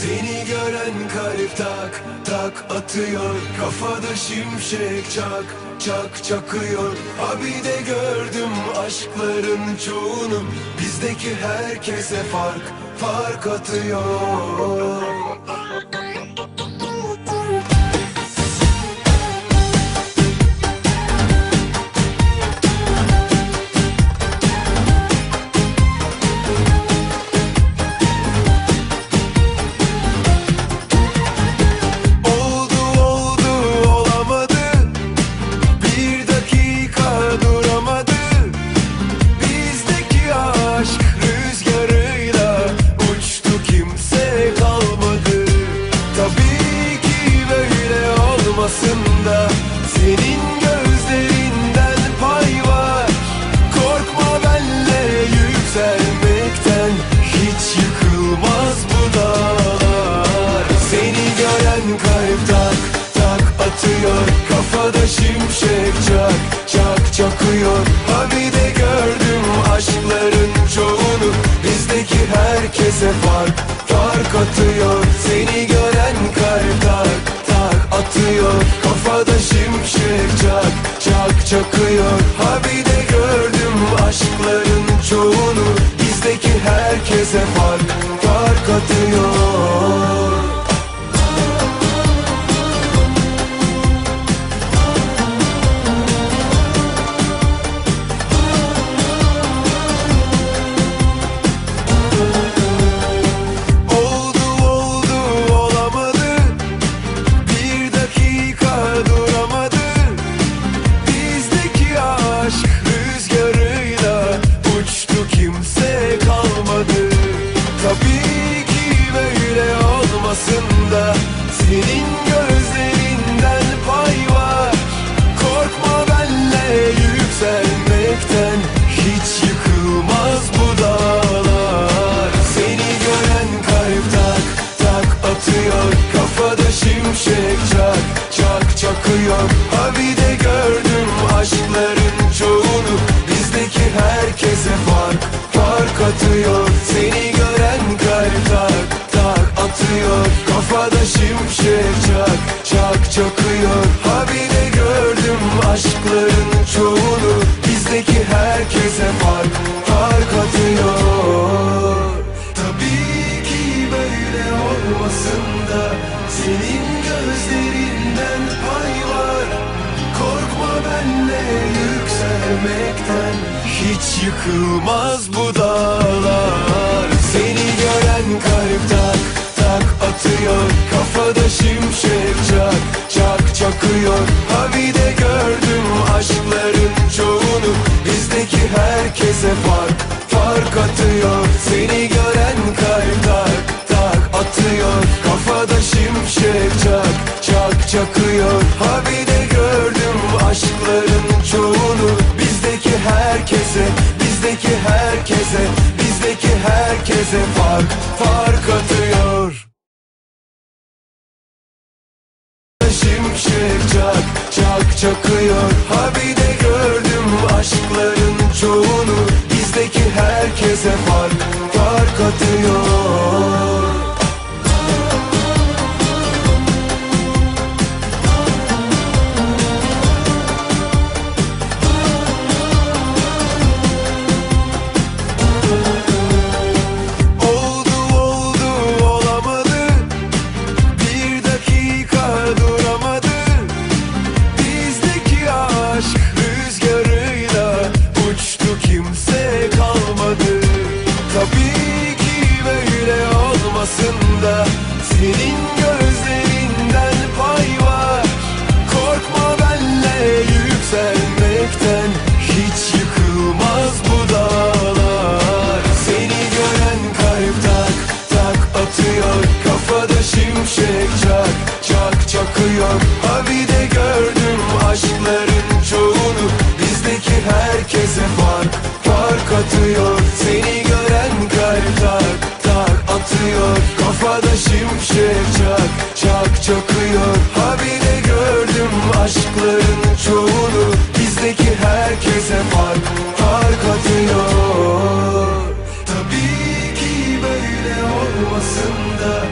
Seni gören kalp tak tak atıyor. Kafada şimşek çak çak çakıyor. Abi de gördüm aşkların çoğunu. Bizdeki herkese fark fark atıyor çakıyor. Abi de gördüm aşkların çoğunu. Bizdeki herkese fark fark atıyor. Seni gören kalp tak tak atıyor. Kafada şimşek çak çak çakıyor. Abi de gördüm aşkların çoğunu. Bizdeki herkese fark olmasın da Senin gözlerinden pay var. Korkma benle yükselmekten Hiç yıkılmaz bu dağlar. Seni gören kalp tak tak atıyor Kafada şimşek çak çak çakıyor. Abi de gördüm aşkların çoğunu Bizdeki herkese fark fark atıyor. Seni gören kalp tak tak atıyor Kafada şimşek çak çak çakıyor. Abi de gördüm aşkların çoğunu. Bizdeki herkese fark fark atıyor. Tabii ki böyle olmasın da Senin gözlerinden pay var. Korkma benle yükselmekten Hiç yıkılmaz bu dağlar çak çakıyor Abi de gördüm aşkların çoğunu. Bizdeki herkese fark fark atıyor. Seni gören kalp tak tak atıyor. Kafada şimşek çak çak çakıyor. Abi de gördüm aşkların çoğunu. Bizdeki herkese bizdeki herkese bizdeki herkese fark fark çakıyor. Abi de gördüm aşkların çoğunu. Bizdeki herkese fark fark atıyor çak çakıyor Abi de gördüm aşkların çoğunu. Bizdeki herkese fark fark atıyor. Seni gören kalp tak tak atıyor. Kafada şimşek çak çak çakıyor. Abi de gördüm aşkların çoğunu. Bizdeki herkese fark fark atıyor. Tabii ki böyle olmasın da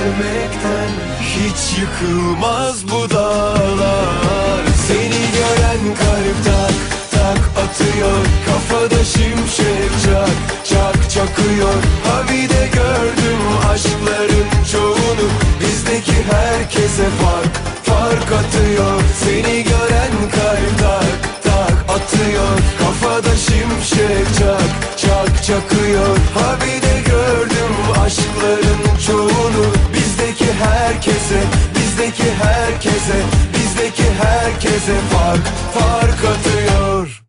sevmekten Hiç yıkılmaz bu dağlar. Seni gören kalp tak tak atıyor Kafada şimşek çak çak çakıyor. Ha bir de gördüm aşkların çoğunu Bizdeki herkese fark fark atıyor. Seni herkese bizdeki herkese bizdeki herkese fark fark atıyor.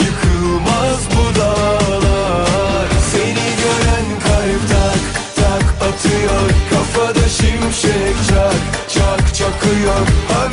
Yıkılmaz bu dağlar Seni gören kalp tak tak atıyor. Kafada şimşek çak çak çakıyor. Ha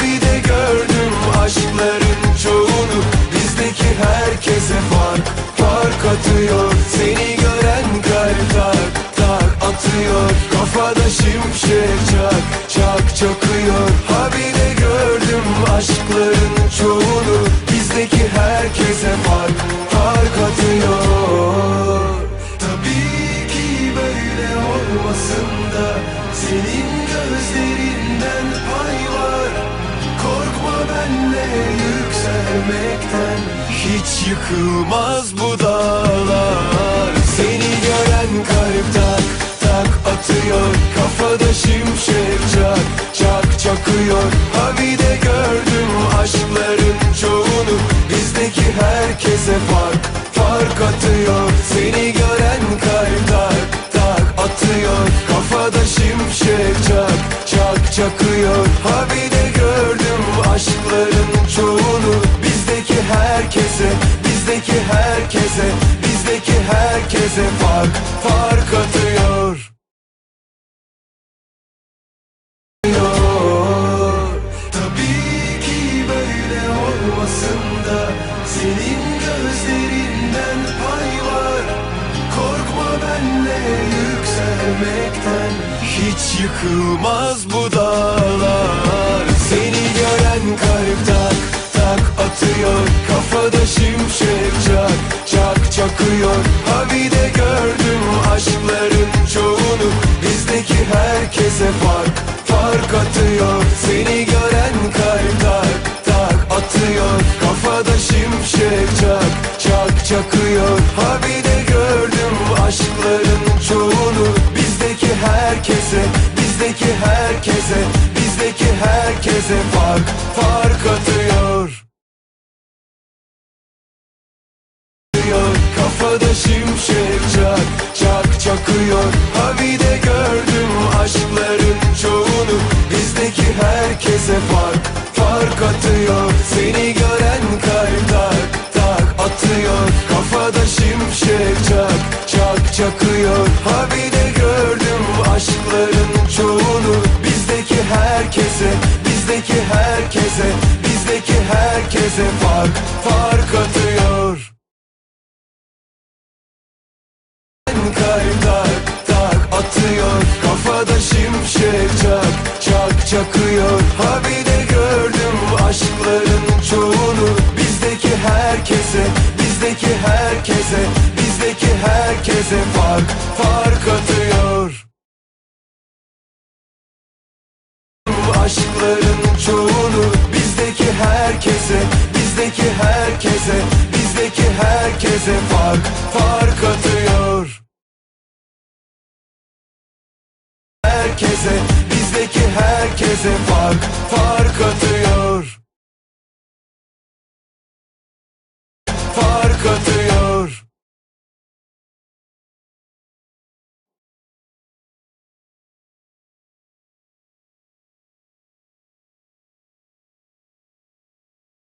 yükselmekten Hiç yıkılmaz bu dağlar. Seni gören kalp tak tak atıyor Kafada şimşek çak çak çakıyor. Ha bir de gördüm aşkların çoğunu Bizdeki herkese fark fark atıyor. Tabii ki böyle olmasın da Senin gözlerinden pay var. Korkma benle yükselmekten Hiç yıkılmaz bu dağlar. Seni gören kalp tak tak atıyor Kafada şimşek herkese fark fark atıyor. Seni gören kalp tak tak atıyor. Kafada şimşek çak çak çakıyor. Ha bir de gördüm aşkların çoğunu. Bizdeki herkese bizdeki herkese bizdeki herkese fark fark atıyor. Kafada şimşek çak çak çakıyor. Ha bir de herkese fark fark atıyor. Seni gören kalp tak tak atıyor. Kafada şimşek çak çak çakıyor. Ha bir de gördüm aşkların çoğunu. Bizdeki herkese bizdeki herkese bizdeki herkese fark fark atıyor. Kalp çakıyor. Ha bir de gördüm aşkların çoğunu. Bizdeki herkese bizdeki herkese bizdeki herkese fark fark atıyor. Aşkların çoğunu. Bizdeki herkese bizdeki herkese bizdeki herkese fark fark atıyor. Herkese Şehirdeki herkese fark fark atıyor.